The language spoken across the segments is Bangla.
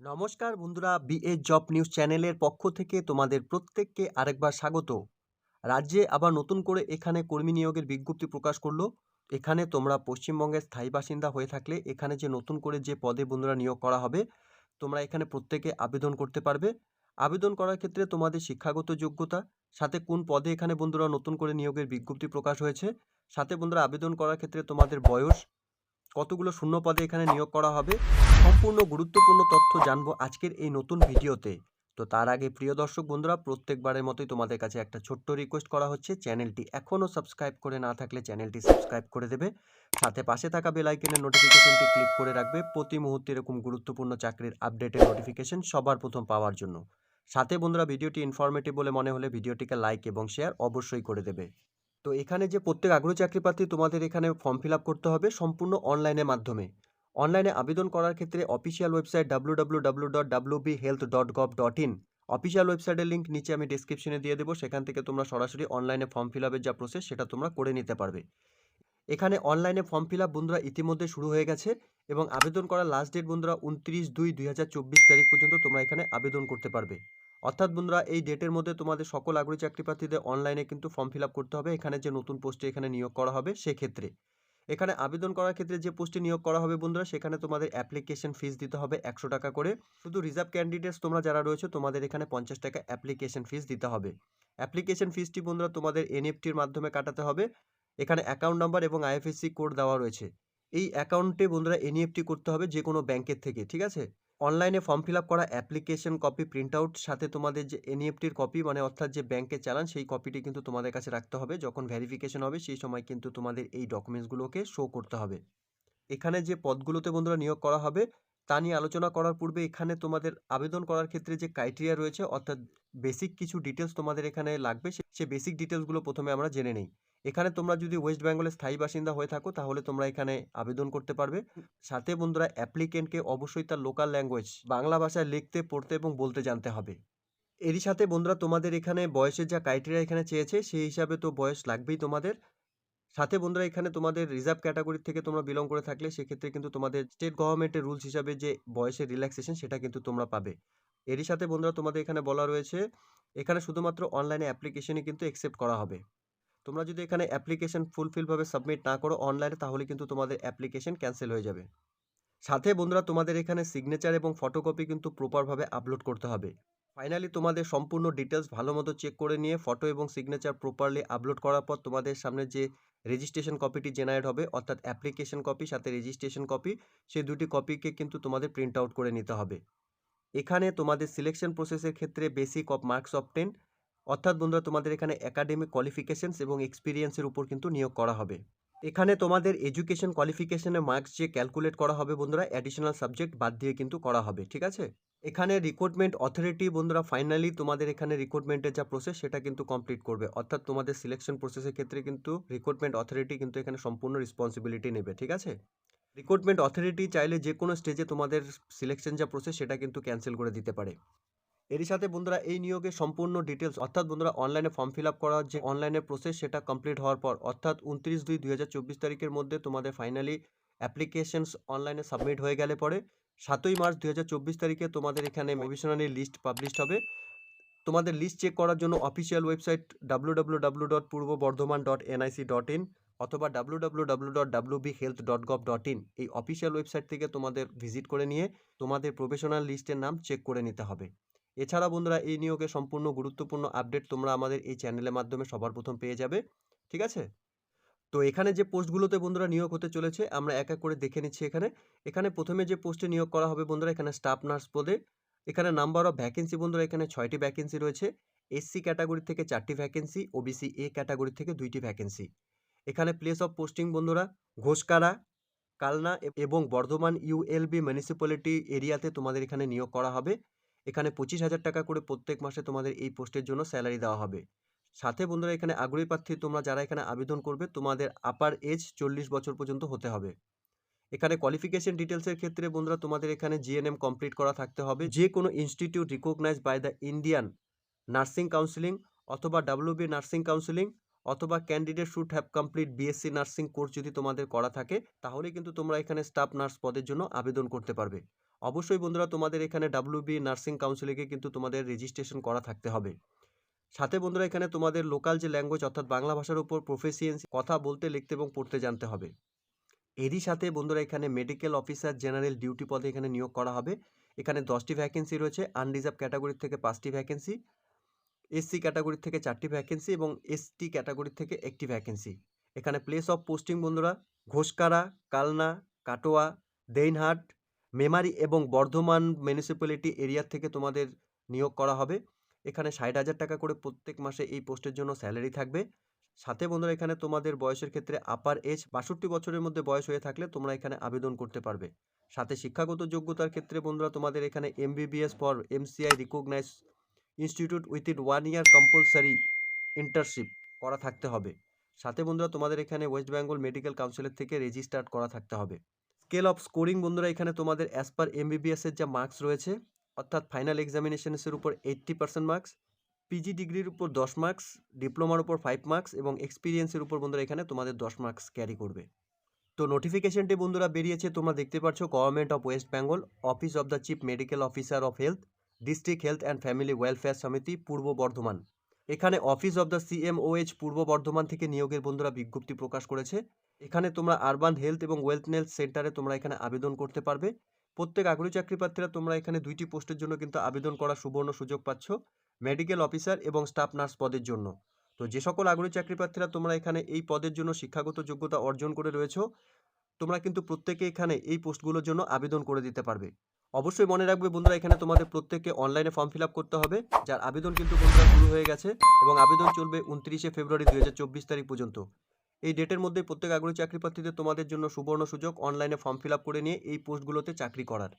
নমস্কার বন্ধুরা বিএ জব নিউজ চ্যানেলের পক্ষ থেকে তোমাদের প্রত্যেককে আরেকবার স্বাগত। রাজ্যে আবার নতুন করে এখানে কর্মী নিয়োগের বিজ্ঞপ্তি প্রকাশ করল। এখানে তোমরা পশ্চিমবঙ্গের স্থায়ী বাসিন্দা হয়ে থাকলে এখানে যে নতুন করে যে পদে বন্ধুরা নিয়োগ করা হবে, তোমরা এখানে প্রত্যেকে আবেদন করতে পারবে। আবেদন করার ক্ষেত্রে তোমাদের শিক্ষাগত যোগ্যতা, সাথে কোন পদে এখানে বন্ধুরা নতুন করে নিয়োগের বিজ্ঞপ্তি প্রকাশ হয়েছে, সাথে বন্ধুরা আবেদন করার ক্ষেত্রে তোমাদের বয়স কতগুলো শূন্য পদে এখানে নিয়োগ করা হবে? সম্পূর্ণ গুরুত্বপূর্ণ তথ্য জানব আজকের এই নতুন ভিডিওতে। তো তার আগে প্রিয় দর্শক বন্ধুরা, প্রত্যেকবারের মতোই তোমাদের কাছে একটা ছোট্ট রিকোয়েস্ট করা হচ্ছে। চ্যানেলটি এখনও সাবস্ক্রাইব করে না থাকলে চ্যানেলটি সাবস্ক্রাইব করে দেবে। সাথে পাশে থাকা বেল আইকনের নোটিফিকেশনটি ক্লিক করে রাখবে প্রতি মুহূর্তে এরকম গুরুত্বপূর্ণ চাকরির আপডেটের নোটিফিকেশন সবার প্রথম পাওয়ার জন্য। সাথে বন্ধুরা, ভিডিওটি ইনফরমেটিভ বলে মনে হলে ভিডিওটিকে লাইক এবং শেয়ার অবশ্যই করে দেবে। তো এখানে যে প্রত্যেক আগ্রহী চাকরি প্রার্থী তোমাদের এখানে ফর্ম ফিল আপ করতে হবে সম্পূর্ণ অনলাইনের মাধ্যমে। অনলাইনে আবেদন করার ক্ষেত্রে official website W W W dot W B health dot gov dot in official ওয়েবসাইটের লিঙ্ক নিচে আমি ডিসক্রিপশনে দিয়ে দেবো, সেখান থেকে তোমরা সরাসরি অনলাইনে ফর্ম ফিল আপের যা প্রসেস সেটা তোমরা করে নিতে পারবে। এখানে অনলাইনে ফর্ম ফিল আপ বন্ধুরা ইতিমধ্যে শুরু হয়ে গেছে এবং আবেদন করার লাস্ট ডেট বন্ধুরা উনত্রিশ দুই দুই তারিখ পর্যন্ত তোমরা এখানে আবেদন করতে পারবে। অর্থাৎ বন্ধুরা, এই ডেটের মধ্যে তোমাদের সকল আগ্রহী চাকরি প্রার্থীদের অনলাইনে কিন্তু ফর্ম ফিল করতে হবে। এখানে যে নতুন পোস্টে এখানে নিয়োগ করা হবে, সেক্ষেত্রে। এখানে আবেদন করার ক্ষেত্রে যে পোস্টে নিয়োগ করা হবে বন্ধুরা, সেখানে তোমাদের অ্যাপ্লিকেশন ফিস দিতে হবে একশো টাকা করে। শুধু রিজার্ভ ক্যান্ডিডেটস তোমরা যারা রয়েছে, তোমাদের এখানে পঞ্চাশ টাকা অ্যাপ্লিকেশন ফিস দিতে হবে। অ্যাপ্লিকেশন ফিসটি বন্ধুরা তোমাদের এনএফটির মাধ্যমে কাটাতে হবে। এখানে অ্যাকাউন্ট নাম্বার এবং আইএফএসসি কোড দেওয়া রয়েছে। এই অ্যাকাউন্টে বন্ধুরা এনইএফটি করতে হবে যে কোনো ব্যাংকের থেকে, ঠিক আছে? অনলাইনে ফর্ম ফিল আপ করা, অ্যাপ্লিকেশন কপি, প্রিন্ট আউট, সাথে তোমাদের যে এনইএফটির কপি মানে অর্থাৎ যে ব্যাংকে চালান, সেই কপিটি কিন্তু তোমাদের কাছে রাখতে হবে। যখন ভেরিফিকেশন হবে, সেই সময় কিন্তু তোমাদের এই ডকুমেন্টসগুলোকে শো করতে হবে। এখানে যে পদগুলোতে বন্ধুরা নিয়োগ করা হবে, তা নিয়ে আলোচনা করার পূর্বে এখানে তোমাদের আবেদন করার ক্ষেত্রে যে ক্রাইটেরিয়া রয়েছে, অর্থাৎ বেসিক কিছু ডিটেলস তোমাদের এখানে লাগবে, সে বেসিক ডিটেলসগুলো প্রথমে আমরা জেনে নেই। এখানে তোমরা যদি ওয়েস্ট বেঙ্গলের স্থায়ী বাসিন্দা হয়ে থাকো তাহলে তোমরা এখানে আবেদন করতে পারবে। সাথে বন্ধুরা অ্যাপ্লিকেন্টকে অবশ্যই তার লোকাল ল্যাঙ্গুয়েজ বাংলা ভাষায় লিখতে পড়তে এবং বলতে জানতে হবে। এরই সাথে বন্ধুরা তোমাদের এখানে বয়সের যা ক্রাইটেরিয়া এখানে চেয়েছে সেই হিসাবে তো বয়স লাগবেই তোমাদের। সাথে বন্ধুরা এখানে তোমাদের রিজার্ভ ক্যাটাগরি থেকে তোমরা বিলং করে থাকলে সেক্ষেত্রে কিন্তু তোমাদের স্টেট গভর্নমেন্টের রুলস হিসাবে যে বয়সের রিল্যাক্সেশন সেটা কিন্তু তোমরা পাবে। এরই সাথে বন্ধুরা তোমাদের এখানে বলা রয়েছে এখানে শুধুমাত্র অনলাইনে অ্যাপ্লিকেশনই কিন্তু অ্যাকসেপ্ট করা হবে। তোমরা যদি এখানে অ্যাপ্লিকেশন ফুলফিলভাবে সাবমিট না করো অনলাইনে তাহলে কিন্তু তোমাদের অ্যাপ্লিকেশন ক্যান্সেল হয়ে যাবে। সাথে বন্ধুরা, তোমাদের এখানে সিগনেচার এবং ফটোকপি কিন্তু প্রপারভাবে আপলোড করতে হবে। ফাইনালি তোমাদের সম্পূর্ণ ডিটেলস ভালো মতো চেক করে নিয়ে ফটো এবং সিগনেচার প্রপারলি আপলোড করার পর তোমাদের সামনে যে রেজিস্ট্রেশন কপিটি জেনারেট হবে, অর্থাৎ অ্যাপ্লিকেশন কপি সাথে রেজিস্ট্রেশন কপি সেই দুটি কপিকে কিন্তু তোমাদের প্রিন্ট আউট করে নিতে হবে। এখানে তোমাদের সিলেকশন প্রসেসের ক্ষেত্রে basic of marks of ten অর্থাৎ বন্ধুরা, তোমাদের এখানে একাডেমিক কোয়ালিফিকেশনস এবং এক্সপিরিয়েন্সের উপর কিন্তু নিয়োগ করা হবে। এখানে তোমাদের এডুকেশন কোয়ালিফিকেশনের মার্কস যে ক্যালকুলেট করা হবে বন্ধুরা অ্যাডিশনাল সাবজেক্ট বাদ দিয়ে কিন্তু করা হবে, ঠিক আছে? এখানে রিক্রুটমেন্ট অথরিটি বন্ধুরা ফাইনালি তোমাদের এখানে রিক্রুটমেন্টের যা প্রসেস সেটা কিন্তু কমপ্লিট করবে। অর্থাৎ তোমাদের সিলেকশন প্রসেসের ক্ষেত্রে কিন্তু রিক্রুটমেন্ট অথরিটি কিন্তু এখানে সম্পূর্ণ রেসপন্সিবিলিটি নেবে, ঠিক আছে? রিক্রুটমেন্ট অথরিটি চাইলে যে কোনো স্টেজে তোমাদের সিলেকশন যা প্রসেস সেটা কিন্তু ক্যান্সেল করে দিতে পারে। এরই সাথে বন্ধুরা এই নিয়োগের সম্পূর্ণ ডিটেলস অর্থাৎ বন্ধুরা অনলাইনে ফর্ম ফিল আপ করার যে অনলাইনের প্রসেস সেটা কমপ্লিট হওয়ার পর, অর্থাৎ উনত্রিশ দুই দুই তারিখের মধ্যে তোমাদের ফাইনালি অ্যাপ্লিকেশনস অনলাইনে সাবমিট হয়ে গেলে পরে সাতই মার্চ দুই হাজার চব্বিশ তারিখে তোমাদের এখানে প্রভিশনারি লিস্ট পাবলিশ হবে। তোমাদের লিস্ট চেক করার জন্য official website W dot Purba Bardhaman dot dot in অথবা W dot B health dot dot in এই অফিসিয়াল ওয়েবসাইট থেকে তোমাদের ভিজিট করে নিয়ে তোমাদের প্রফেশনাল লিস্টের নাম চেক করে নিতে হবে। এছাড়া বন্ধুরা এই নিয়োগে সম্পূর্ণ গুরুত্বপূর্ণ আপডেট তোমরা আমাদের এই চ্যানেলের মাধ্যমে সবার প্রথম পেয়ে যাবে, ঠিক আছে? তো এখানে যে পোস্টগুলোতে বন্ধুরা নিয়োগ হতে চলেছে, আমরা এক এক করে দেখে নিচ্ছি এখানে। এখানে প্রথমে যে পোস্টে নিয়োগ করা হবে বন্ধুরা, এখানে স্টাফ নার্স পদে। এখানে নাম্বার অফ ভ্যাকেন্সি বন্ধুরা, এখানে ছয়টি ভ্যাকেন্সি রয়েছে। এসসি ক্যাটাগরি থেকে চারটি ভ্যাকেন্সি ওবিসি এ ক্যাটাগরি থেকে দুইটি ভ্যাকেন্সি এখানে প্লেস অফ পোস্টিং বন্ধুরা, ঘোষকারা, কালনা এবং বর্ধমান ইউএলবি মিউনিসিপ্যালিটি এরিয়াতে তোমাদের এখানে নিয়োগ করা হবে। এখানে পঁচিশ হাজার টাকা করে প্রত্যেক মাসে তোমাদের এই পোস্টের জন্য স্যালারি দেওয়া হবে। সাথে বন্ধুরা, এখানে আগ্রহী প্রার্থী তোমরা যারা এখানে আবেদন করবে, তোমাদের আপার এজ চল্লিশ বছর পর্যন্ত হতে হবে। এখানে কোয়ালিফিকেশন ডিটেলসের ক্ষেত্রে বন্ধুরা, তোমাদের এখানে জিএনএম কমপ্লিট করা থাকতে হবে। যে কোনো institute recognise by the Indian nursing counselling অথবা ডাব্লিউবি নার্সিং কাউন্সিলিং অথবা candidate should have complete BSc nursing course যদি তোমাদের করা থাকে, তাহলে কিন্তু তোমরা এখানে স্টাফ নার্স পদের জন্য আবেদন করতে পারবে। অবশ্যই বন্ধুরা, তোমাদের এখানে ডাব্লিউবি নার্সিং কাউন্সিলিংয়ে কিন্তু তোমাদের রেজিস্ট্রেশন করা থাকতে হবে। সাথে বন্ধুরা, এখানে তোমাদের লোকাল যে ল্যাঙ্গুয়েজ অর্থাৎ বাংলা ভাষার উপর প্রফেসিয়েন্সি কথা বলতে, লিখতে এবং পড়তে জানতে হবে। এরই সাথে বন্ধুরা, এখানে মেডিকেল অফিসার জেনারেল ডিউটি পদে এখানে নিয়োগ করা হবে। এখানে দশটি ভ্যাকেন্সি রয়েছে আনরিজার্ভ ক্যাটাগরির থেকে পাঁচটি ভ্যাকেন্সি এসসি ক্যাটাগরির থেকে চারটি ভ্যাকেন্সি এবং এসটি ক্যাটাগরির থেকে একটি ভ্যাকেন্সি এখানে প্লেস অফ পোস্টিং বন্ধুরা, ঘোষকারা, কালনা, কাটোয়া, দেইনহাট, মেমারি এবং বর্ধমান মিউনিসিপ্যালিটি এরিয়া থেকে তোমাদের নিয়োগ করা হবে। এখানে ষাট হাজার টাকা করে প্রত্যেক মাসে এই পোস্টের জন্য স্যালারি থাকবে। সাথে বন্ধুরা, এখানে তোমাদের বয়সের ক্ষেত্রে আপার এজ বাষট্টি বছরের মধ্যে বয়স হয়ে থাকলে তোমরা এখানে আবেদন করতে পারবে। সাথে শিক্ষাগত যোগ্যতার ক্ষেত্রে বন্ধুরা, তোমাদের এখানে MBBS for MCI recognise institute within one year compulsory internship করা থাকতে হবে। সাথে বন্ধুরা, তোমাদের এখানে ওয়েস্ট বেঙ্গল মেডিকেল কাউন্সিলের থেকে রেজিস্টার্ড করা থাকতে হবে। স্কেল অফ স্কোরিং বন্ধুরা, এখানে তোমাদের অ্যাজ পার এমবিবিএসের যা মার্কস রয়েছে, অর্থাৎ ফাইনাল এক্সামিনেশনসের উপর এইট্টি পার্সেন্ট মার্কস পিজি ডিগ্রির উপর দশ মার্কস ডিপ্লোমার উপর ফাইভ মার্কস এবং এক্সপিরিয়েন্সের উপর বন্ধুরা, এখানে তোমাদের দশ মার্কস ক্যারি করবে। তো নোটিফিকেশনটি বন্ধুরা বেরিয়েছে, তোমরা দেখতে পাচ্ছ government of West Bengal office of the chief medical officer of health district health and family welfare সমিতি, পূর্ব বর্ধমান। এখানে অফিস অফ দ্য সিএমওএইচ পূর্ব বর্ধমান থেকে নিয়োগের বন্ধুরা বিজ্ঞপ্তি প্রকাশ করেছে। এখানে তোমরা আরবান হেলথ এবং ওয়েলথনেস সেন্টারে তোমরা এখানে আবেদন করতে পারবে। প্রত্যেক আগ্রহী চাকরি প্রার্থীরা তোমরা এখানে দুইটি পোস্টের জন্য কিন্তু আবেদন করার সুবর্ণ সুযোগ পাচ্ছ, মেডিকেল অফিসার এবং স্টাফ নার্স পদের জন্য। তো যে সকল আগ্রহী চাকরি প্রার্থীরা তোমরা এখানে এই পদের জন্য শিক্ষাগত যোগ্যতা অর্জন করে রয়েছ, তোমরা কিন্তু প্রত্যেকে এখানে এই পোস্টগুলোর জন্য আবেদন করে দিতে পারবে। অবশ্যই মনে রাখবে বন্ধুরা, এখানে তোমাদের প্রত্যেককে অনলাইনে ফর্ম ফিল করতে হবে। যার আবেদন কিন্তু বন্ধুরা শুরু হয়ে গেছে এবং আবেদন চলবে উনত্রিশে ফেব্রুয়ারি দু হাজার চব্বিশ তারিখ পর্যন্ত। এই ডেটের মধ্যে প্রত্যেক আগ্রহী চাকরি প্রার্থীদের তোমাদের জন্য সুবর্ণ সুযোগ অনলাইনে ফর্ম ফিল করে নিয়ে এই পোস্টগুলোতে চাকরি করার।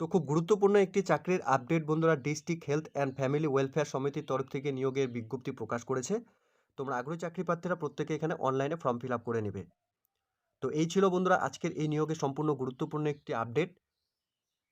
তো খুব গুরুত্বপূর্ণ একটি চাকরির আপডেট বন্ধুরা district health and family welfare সমিতির তরফ থেকে নিয়োগের বিজ্ঞপ্তি প্রকাশ করেছে। তোমরা আগ্রহী চাকরি প্রার্থীরা প্রত্যেকে এখানে অনলাইনে ফর্ম ফিল করে নেবে। তো এই ছিল বন্ধুরা আজকের এই নিয়োগে সম্পূর্ণ গুরুত্বপূর্ণ একটি আপডেট